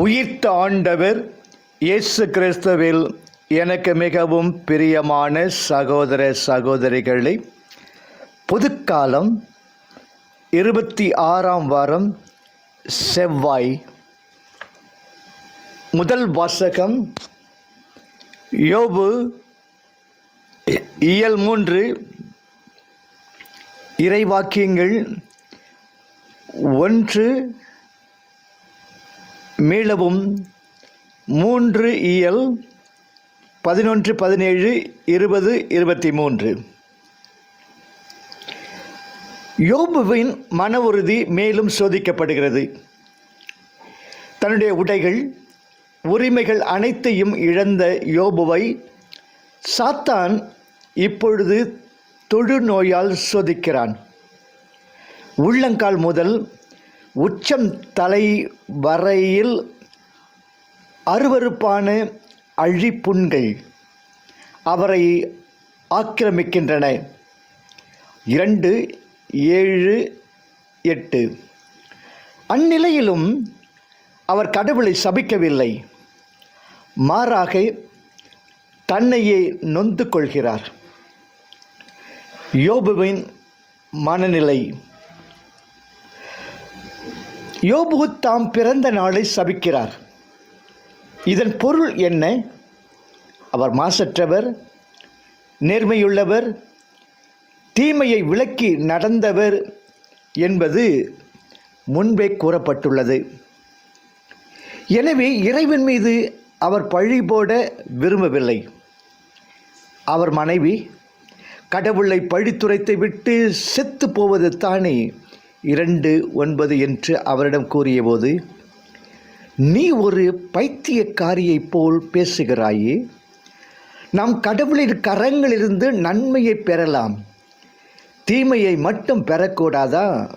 உயிர்த்த ஆண்டவர் இயேசு கிறிஸ்துவில் எனக்கு மிகவும் பிரியமான சகோதர சகோதரிகளை புதுக்காலம் இருபத்தி ஆறாம் வாரம் செவ்வாய். முதல் வாசகம் யோபு இயல் மூன்று. இறைவாக்கியங்கள் ஒன்று மீளவும் மூன்று இயல் பதினொன்று பதினேழு இருபது இருபத்தி மூன்று யோபுவின் மன உறுதி மேலும் சோதிக்கப்படுகிறது. தன்னுடைய உடைகள் உரிமைகள் அனைத்தையும் இழந்த யோபுவை சாத்தான் இப்பொழுது தொழுநோயால் சோதிக்கிறான். உள்ளங்கால் முதல் உச்சம் தலை வரையில் அருவருப்பான அழிப்புண்கள் அவரை ஆக்கிரமிக்கின்றன. இரண்டு ஏழு எட்டு. அந்நிலையிலும் அவர் கடவுளை சபிக்கவில்லை. மாறாக தன்னையே நொந்து கொள்கிறார். யோபுவின் மனநிலை யோபு தாம் பிறந்த நாளை சபிக்கிறார். இதன் பொருள் என்ன? அவர் மாசற்றவர் நேர்மையுள்ளவர் தீமையை விலக்கி நடந்தவர் என்பது முன்பே கூறப்பட்டுள்ளது. எனவே இறைவன் மீது அவர் பழி போட விரும்பவில்லை. அவர் மனைவி கடவுளை பழித்துரைத்து விட்டு செத்து போவது தானே? இரண்டு ஒன்பது என்று அவரிடம் கூறியபோது நீ ஒரு பைத்தியக்காரியைப் போல் பேசுகிறாயே. நாம் கடவுளின் கரங்களிலிருந்து நன்மையை பெறலாம். தீமையை மட்டும் பெறக்கூடாதா?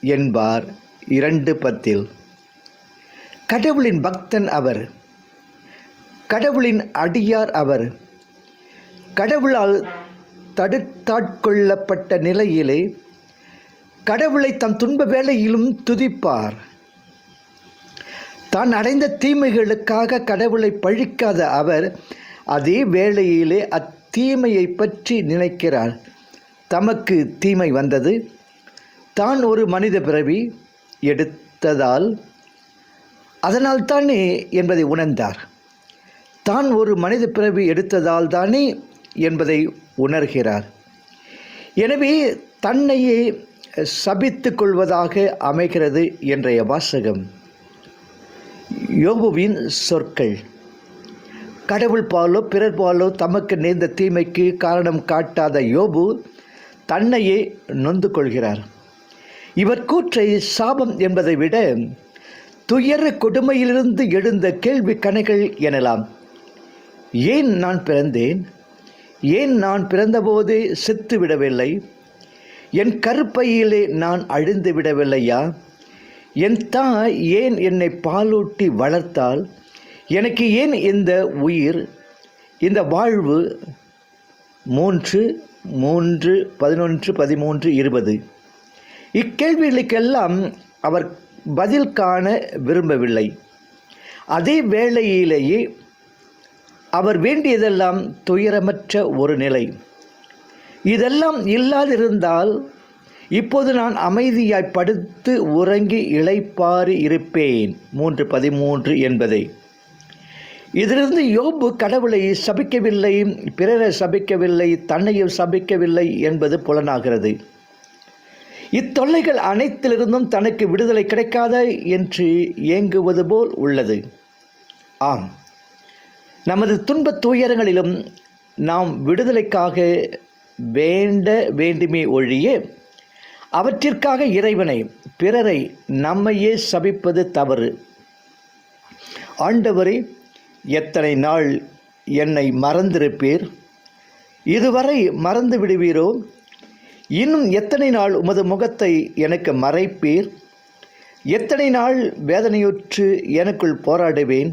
என்பார் இரண்டு பத்தில். கடவுளின் பக்தன் அவர். கடவுளின் அடியார் அவர். கடவுளால் தடுத்தாட்கொள்ளப்பட்ட நிலையிலே கடவுளை தம் துன்ப வேளையிலும் துதிப்பார். தான் அடைந்த தீமைகளுக்காக கடவுளை பழிக்காத அவர் அதே வேளையிலே அத்தீமையை பற்றி நினைக்கிறார். தமக்கு தீமை வந்தது. தான் ஒரு மனித பிறவி எடுத்ததால் அதனால் தானே என்பதை உணர்ந்தார். தான் ஒரு மனித பிறவி எடுத்ததால் தானே என்பதை உணர்கிறார். எனவே தன்னையே சபித்து கொள்வதாக அமைகிறது என்றைய வாசகம். யோபுவின் சொற்கள். கடவுள் பாலோ பிறர் பாலோ தமக்கு நேர்ந்த தீமைக்கு காரணம் காட்டாத யோபு தன்னையே நொந்து கொள்கிறார் இவர் கூற்றை சாபம் என்பதை விட துயர கொடுமையிலிருந்து எழுந்த கேள்வி கணைகள் எனலாம். ஏன் நான் பிறந்தேன்? ஏன் நான் பிறந்தபோது செத்து விடவில்லை என் கருப்பையிலே நான் அழிந்து விடவில்லையா? என் தாய் ஏன் என்னை பாலூட்டி வளர்த்தால் எனக்கு ஏன் இந்த உயிர்? இந்த வாழ்வு மூன்று மூன்று பதினொன்று பதிமூன்று இருபது? இக்கேள்விகளுக்கெல்லாம் அவர் பதில் காண விரும்பவில்லை. அதே வேளையிலேயே அவர் வேண்டியதெல்லாம் துயரமற்ற ஒரு நிலை. இதெல்லாம் இல்லாதிருந்தால் இப்போது நான் அமைதியாய் படுத்து உறங்கி இளைப்பாறு இருப்பேன். மூன்று பதிமூன்று என்பதை. இதிலிருந்து யோபு கடவுளை சபிக்கவில்லை பிறரை சபிக்கவில்லை தன்னையும் சபிக்கவில்லை என்பது புலனாகிறது. இத்தொல்லைகள் அனைத்திலிருந்தும் தனக்கு விடுதலை கிடைக்காத என்று ஏங்குவது போல் உள்ளது. ஆம். நமது துன்பத் துயரங்களிலும் நாம் விடுதலைக்காக வேண்ட வேண்டுமே ஒழிய அவற்றிற்காக இறைவனை பிறரை நம்மையே சபிப்பது தவறு. ஆண்டவரே எத்தனை நாள் என்னை மறந்திருப்பீர்? இதுவரை மறந்து விடுவீரோ? இன்னும் எத்தனை நாள் உமது முகத்தை எனக்கு மறைப்பீர்? எத்தனை நாள் வேதனையுற்று எனக்குள் போராடுவேன்?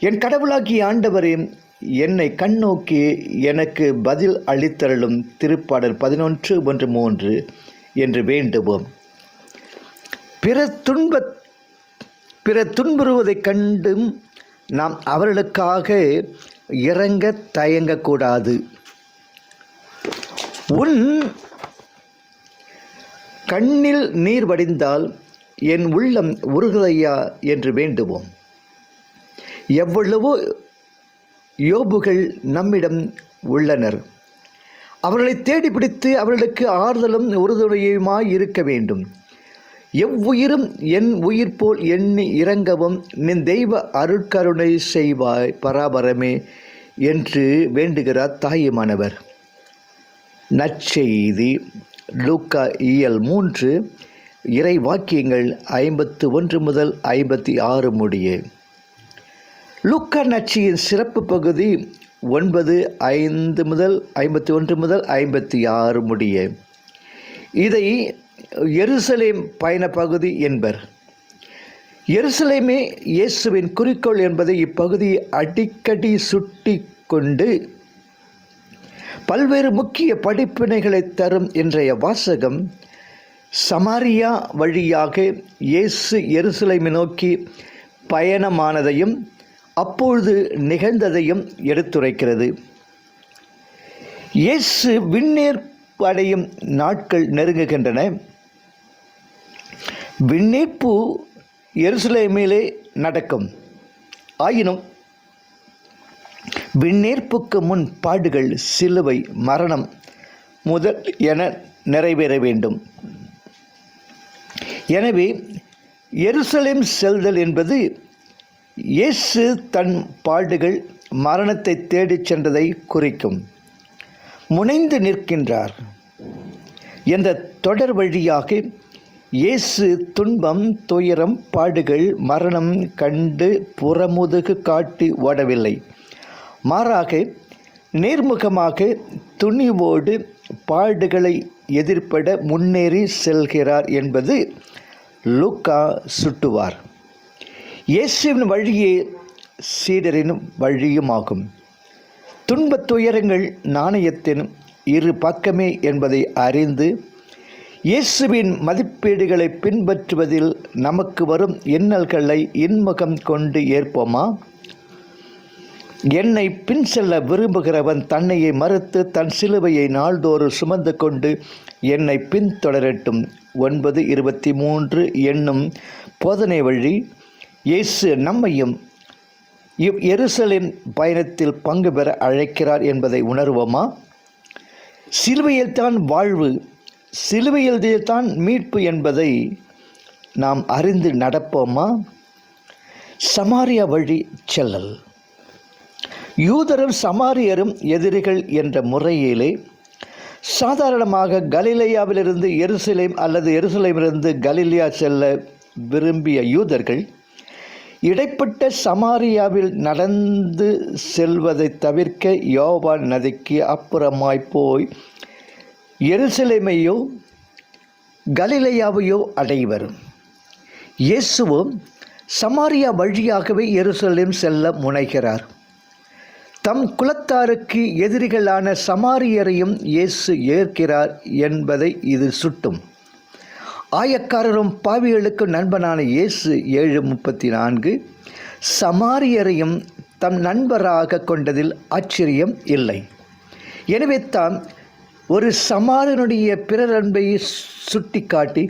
என் கடவுளாகிய ஆண்டவரே என்னை கண்ணோக்கி எனக்கு பதில் அளித்தருளும் திருப்பாடல் பதினொன்று ஒன்று மூன்று என்று வேண்டுவோம். பிற துன்ப பிற துன்புறுவதைக் கண்டும் நாம் அவர்களுக்காக இறங்க தயங்கக்கூடாது. உன் கண்ணில் நீர் வடிந்தால் என் உள்ளம் உருகுதையா என்று வேண்டுவோம். எவ்வளவோ யோபுகள் நம்மிடம் உள்ளனர். அவர்களை தேடி பிடித்து அவர்களுக்கு ஆறுதலும் உறுதுணையுமாய் இருக்க வேண்டும். எவ்வுயிரும் என் உயிர் போல் எண்ணி இறங்கவும் நின் தெய்வ அருட்கருணை செய்வாய் பராபரமே என்று வேண்டுகிறார் தாயுமானவர். நற்செய்தி லூக்கா இயல் மூன்று இறை வாக்கியங்கள் ஐம்பத்து ஒன்று முதல் ஐம்பத்தி ஆறு முடிய. லுக்க நச்சியின் சிறப்பு பகுதி ஒன்பது ஐந்து முதல் ஐம்பத்தி ஒன்று முதல் ஐம்பத்தி ஆறு முடிய. இதை எருசலேம் பயண பகுதி என்பர். எருசலேமே இயேசுவின் குறிக்கோள் என்பதை இப்பகுதி அடிக்கடி சுட்டி கொண்டு பல்வேறு முக்கிய படிப்பினைகளை தரும் இன்றைய வாசகம் சமாரியா வழியாக இயேசு எருசலேமை நோக்கி பயணமானதையும் அப்பொழுது நிகழ்ந்ததையும் எடுத்துரைக்கிறது. இயேசு விண்ணேர் அடையும் நாட்கள் நெருங்குகின்றன. விண்ணேற்பு எருசலேமிலே நடக்கும். ஆயினும் விண்ணேற்புக்கு முன் பாடுகள் சிலுவை மரணம் முதல் என நிறைவேற வேண்டும். எனவே எருசலேம் செல்தல் என்பது இயேசு தன் பாடுகள் மரணத்தை தேடிச் சென்றதை குறிக்கும். முனைந்து நிற்கின்றார். என்ற தொடர் வழியாக இயேசு துன்பம் துயரம் பாடுகள் மரணம் கண்டு புறமுதுகு காட்டி ஓடவில்லை. மாறாக நேர்முகமாக துணிவோடு பாடுகளை எதிர்ப்பட முன்னேறி செல்கிறார் என்பது லூக்கா சுட்டுவார். இயேசுவின் வழியே சீடரின் வழியுமாகும். துன்பத் துயரங்கள் நாணயத்தின் இரு பக்கமே என்பதை அறிந்து இயேசுவின் மதிப்பீடுகளை பின்பற்றுவதில் நமக்கு வரும் இன்னல்களை இன்முகம் கொண்டு ஏற்போமா? என்னை பின் செல்ல விரும்புகிறவன் தன்னையை மறுத்து தன் சிலுவையை நாள்தோறும் சுமந்து கொண்டு என்னை பின்தொடரட்டும். ஒன்பது இருபத்தி மூன்று என்னும் போதனை வழி இயேசு நம்மையும் இவ் எருசலின் பயணத்தில் பங்கு பெற அழைக்கிறார் என்பதை உணர்வோமா? சிலுவையில்தான் வாழ்வு சிலுவையில்தான் மீட்பு என்பதை நாம் அறிந்து நடப்போமா? சமாரியா வழி செல்லல். யூதரும் சமாரியரும் எதிரிகள் என்ற முறையிலே சாதாரணமாக கலிலேயாவிலிருந்து எருசலேம் அல்லது எருசலேமிலிருந்து கலிலியா செல்ல விரும்பிய யூதர்கள் இடைப்பட்ட சமாரியாவில் நடந்து செல்வதை தவிர்க்க யோவான் நதிக்கு அப்புறமாய் போய் எருசலேமையோ கலிலையாவையோ அடைவர் இயேசுவும் சமாரியா வழியாகவே எருசலேம் செல்ல முனைகிறார். தம் குலத்தாருக்கு எதிரிகளான சமாரியரையும் இயேசு ஏற்கிறார் என்பதை இது சுட்டும். ஆயக்காரரும் பாவிகளுக்கு நண்பனான இயேசு ஏழு முப்பத்தி நான்கு சமாரியரையும் தம் நண்பராக கொண்டதில் ஆச்சரியம் இல்லை. எனவே தான் ஒரு சமாரியனுடைய பிறர் அன்பை சுட்டிக்காட்டி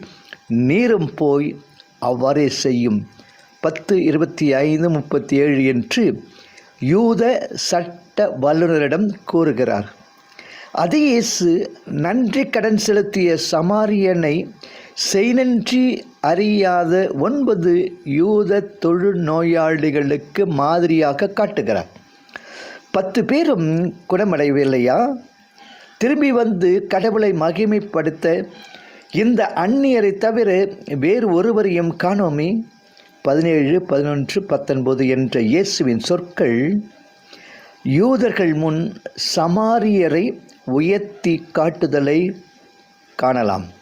நீரும் போய் அவ்வாறே செய்யும். பத்து இருபத்தி ஐந்து முப்பத்தி ஏழு என்று யூத சட்ட வல்லுநரிடம் கூறுகிறார். அதே இயேசு நன்றி கடன் செலுத்திய சமாரியனை செய்நன்றி அறியாத ஒன்பது யூத தொழுநோயாளிகளுக்கு மாதிரியாக காட்டுகிறார். பத்து பேரும் குணமடையவில்லையா? திரும்பி வந்து கடவுளை மகிமைப்படுத்த இந்த அந்நியரை தவிர வேறு ஒருவரையும் காணோமே? பதினேழு பதினொன்று பத்தொன்பது என்ற இயேசுவின் சொற்கள் யூதர்கள் முன் சமாரியரை உயர்த்தி காட்டுதலை காணலாம்.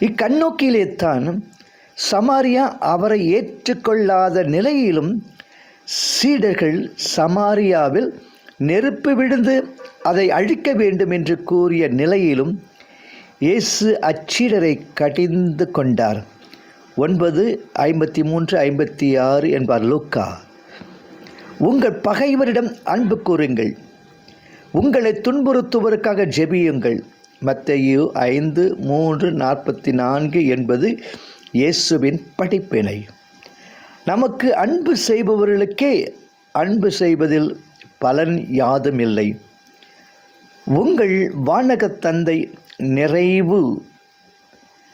இக்கண்ணோக்கிலே தான் சமாரியா அவரை ஏற்றுக்கொள்ளாத நிலையிலும் சீடர்கள் சமாரியாவில் நெருப்பு விழுந்து அதை அழிக்க வேண்டும் என்று கூறிய நிலையிலும் இயேசு அச்சீடரை கடிந்து கொண்டார். ஒன்பது ஐம்பத்தி மூன்று ஐம்பத்தி ஆறு என்பார் லூக்கா. உங்கள் பகைவரிடம் அன்பு கூறுங்கள். உங்களை துன்புறுத்துவதற்காக ஜெபியுங்கள். மத்தையு ஐந்து மூன்று நாற்பத்தி நான்கு என்பது இயேசுவின் படிப்பினை. நமக்கு அன்பு செய்பவர்களுக்கே அன்பு செய்வதில் பலன் யாதும் இல்லை. உங்கள் வானகத் தந்தை நிறைவு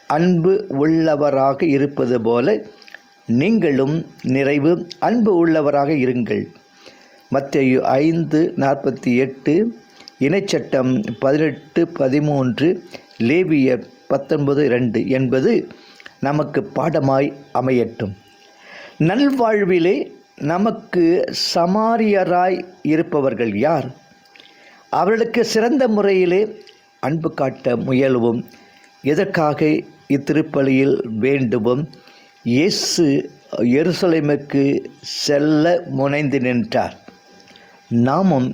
அன்பு உள்ளவராக இருப்பது போல நீங்களும் நிறைவு அன்பு உள்ளவராக இருங்கள். மத்திய ஐந்து நாற்பத்தி எட்டு இணைச்சட்டம் பதினெட்டு பதிமூன்று லேவியர் பத்தொன்பது ரெண்டு என்பது நமக்கு பாடமாய் அமையட்டும். நல்வாழ்விலே நமக்கு சமாரியராய் இருப்பவர்கள் யார்? அவர்களுக்கு சிறந்த முறையிலே அன்பு காட்ட முயல்வோம். எதற்காக இத்திருப்பலியில் வேண்டுவோம்? இயேசு எருசலேமுக்கு செல்ல முனைந்து நின்றார். நாமும்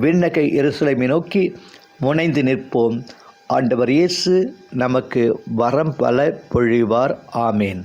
விண்ணகை எருசலேமை நோக்கி முனைந்து நிற்போம். ஆண்டவர் இயேசு நமக்கு வரம் பல பொழிவார். ஆமேன்.